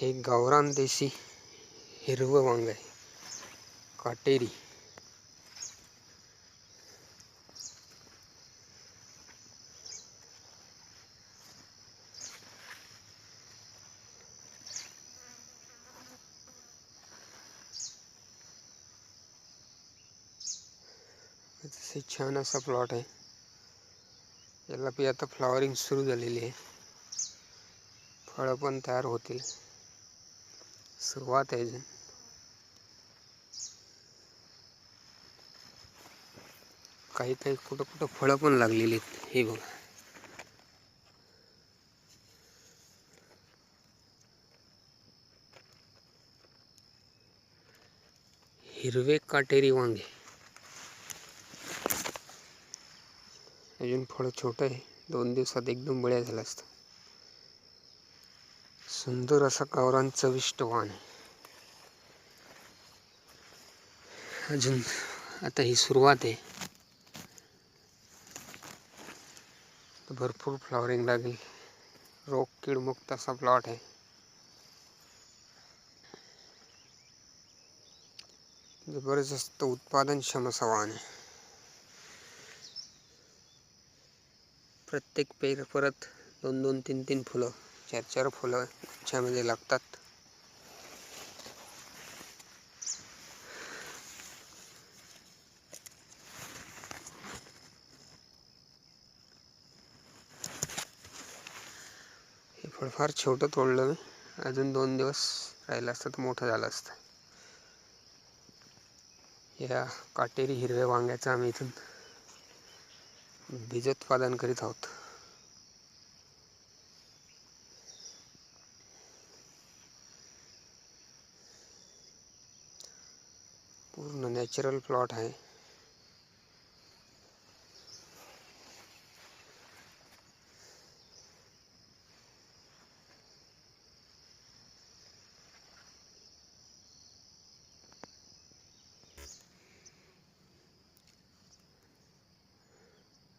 हे गावरान देशी हिरवं वांग काटेरी. छान असा प्लॉट याला बी आता फ्लॉवरिंग सुरू झालेली आहे. फळं पण तयार सुरुवात आहे काही काही कुठं कुठं फळं पण लागलेली आहेत. हे बघा. हिरवे काटेरी वांगे. अजून फळं छोटं आहे. दोन दिवसात एकदम बळ्या झालं असतं सुंदर असा गावरान चविष्ट वाण आहे. अजून आता ही सुरुवात आहे. भरपूर फ्लॉवरिंग लागेल. रोग कीडमुक्त असा प्लॉट आहे. जबरदस्त उत्पादनक्षम असा वाण आहे. प्रत्येक पेर परत दोन दोन तीन तीन फुलं. चार चार फुलं गुच्छामध्ये लागतात. हे फळ फार छोटं तोडलं मी. अजून दोन दिवस राहिलं असतं तर मोठं झालं असतं. या काटेरी हिरव्या वांग्याचं आम्ही इथून बीजोत्पादन करीत आहोत. पूर्ण नॅचरल प्लॉट आहे.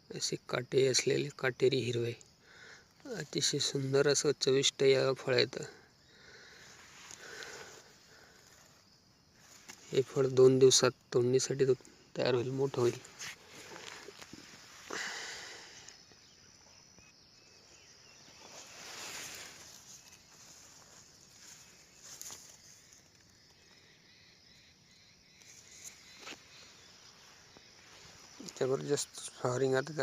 असे काटे असलेले काटेरी हिरवे. अतिशय सुंदर असं चविष्ट या फळ येतं हे फळ दोन दिवसात तोडणीसाठी तयार होईल मोठं होईल. ज़बरदस्त फ्लॉवरिंग आता